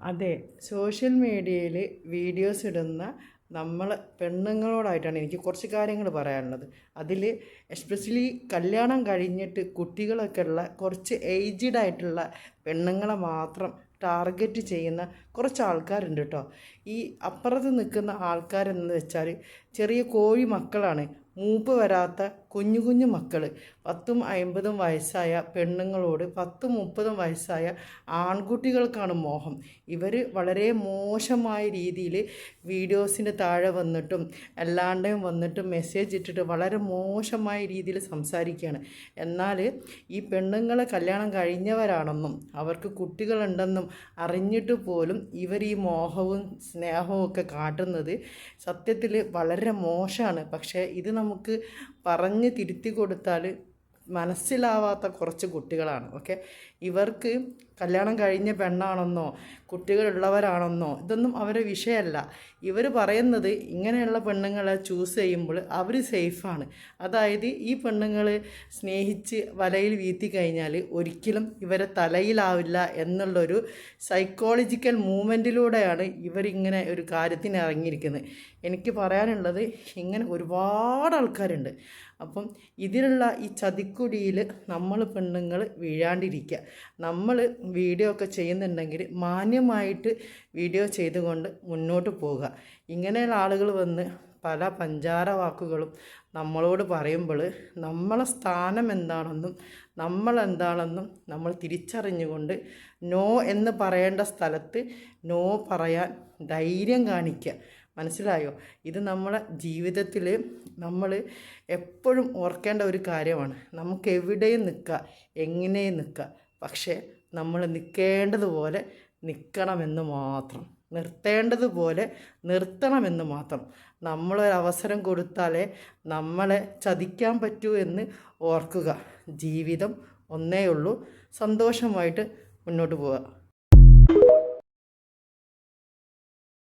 അതെ സോഷ്യൽ മീഡിയയിൽ വീഡിയോസ് ഇടുന്ന നമ്മൾ പെണ്ണുങ്ങളോടായിട്ടാണ് എനിക്ക് കുറച്ച് കാര്യങ്ങൾ പറയാനുള്ളത്. അതിൽ എസ്പെഷ്യലി കല്യാണം കഴിഞ്ഞിട്ട് കുട്ടികളൊക്കെ ഉള്ള കുറച്ച് ഏജ്ഡ് ആയിട്ടുള്ള പെണ്ണുങ്ങളെ മാത്രം ടാർഗറ്റ് ചെയ്യുന്ന കുറച്ച് ആൾക്കാരുണ്ട് കേട്ടോ ഈ അപ്പുറത്ത് നിൽക്കുന്ന ആൾക്കാരെന്ന് വെച്ചാൽ ചെറിയ കോഴി മക്കളാണ്. മൂപ്പ് വരാത്ത കുഞ്ഞു കുഞ്ഞു മക്കൾ പത്തും അമ്പതും വയസ്സായ പെണ്ണുങ്ങളോട് പത്തും മുപ്പതും വയസ്സായ ആൺകുട്ടികൾക്കാണ് മോഹം. ഇവർ വളരെ മോശമായ രീതിയിൽ വീഡിയോസിന്റെ താഴെ വന്നിട്ടും അല്ലാണ്ടും വന്നിട്ടും മെസ്സേജ് ഇട്ടിട്ട് വളരെ മോശമായ രീതിയിൽ സംസാരിക്കുകയാണ് എന്നാൽ ഈ പെണ്ണുങ്ങളെ കല്യാണം കഴിഞ്ഞവരാണെന്നും അവർക്ക് കുട്ടികളുണ്ടെന്നും അറിഞ്ഞിട്ട് പോലും ഇവർ ഈ മോഹവും സ്നേഹവും ഒക്കെ കാട്ടുന്നത് സത്യത്തിൽ വളരെ മോശമാണ് പക്ഷേ ഇത് നമുക്ക് പറഞ്ഞ് തിരുത്തി കൊടുത്താൽ മനസ്സിലാവാത്ത കുറച്ച് കുട്ടികളാണ് ഓക്കെ? ഇവർക്ക് കല്യാണം കഴിഞ്ഞ പെണ്ണാണെന്നോ കുട്ടികളുള്ളവരാണെന്നോ ഇതൊന്നും അവരെ വിഷയമല്ല. ഇവർ പറയുന്നത് ഇങ്ങനെയുള്ള പെണ്ണുങ്ങളെ ചൂസ് ചെയ്യുമ്പോൾ അവർ സേഫാണ് അതായത് ഈ പെണ്ണുങ്ങൾ സ്നേഹിച്ച് വലയിൽ വീത്തി കഴിഞ്ഞാൽ ഒരിക്കലും ഇവരെ തലയിലാവില്ല എന്നുള്ളൊരു സൈക്കോളജിക്കൽ മൂവ്മെന്റിലൂടെയാണ് ഇവരിങ്ങനെ ഒരു കാര്യത്തിന് ഇറങ്ങിയിരിക്കുന്നത്. എനിക്ക് പറയാനുള്ളത് ഇങ്ങനെ ഒരുപാട് ആൾക്കാരുണ്ട്. അപ്പം ഇതിലുള്ള ഈ ചതിക്കുടിയിൽ നമ്മൾ പെണ്ണുങ്ങൾ വീഴാണ്ടിരിക്കുക നമ്മൾ വീഡിയോ ഒക്കെ ചെയ്യുന്നുണ്ടെങ്കിൽ മാന്യമായിട്ട് വീഡിയോ ചെയ്തുകൊണ്ട് മുന്നോട്ട് പോവുക. ഇങ്ങനെയുള്ള ആളുകൾ വന്ന് പല പഞ്ചാര വാക്കുകളും നമ്മളോട് പറയുമ്പോൾ നമ്മളെ സ്ഥാനം എന്താണെന്നും നമ്മൾ എന്താണെന്നും നമ്മൾ തിരിച്ചറിഞ്ഞുകൊണ്ട് നോ എന്ന് പറയേണ്ട സ്ഥലത്ത് നോ പറയാൻ ധൈര്യം കാണിക്കുക. മനസ്സിലായോ? ഇത് നമ്മളെ ജീവിതത്തിൽ നമ്മൾ എപ്പോഴും ഓർക്കേണ്ട ഒരു കാര്യമാണ്. നമുക്ക് എവിടെയും നിൽക്കുക എങ്ങനെയും നിൽക്കുക. പക്ഷേ നമ്മൾ നിൽക്കേണ്ടതുപോലെ നിൽക്കണമെന്ന് മാത്രം. നിർത്തേണ്ടതുപോലെ നിർത്തണമെന്ന് മാത്രം. നമ്മളൊരവസരം കൊടുത്താലേ നമ്മളെ ചതിക്കാൻ പറ്റൂ എന്ന് ഓർക്കുക. ജീവിതം ഒന്നേ ഉള്ളൂ സന്തോഷമായിട്ട് മുന്നോട്ട് പോവുക.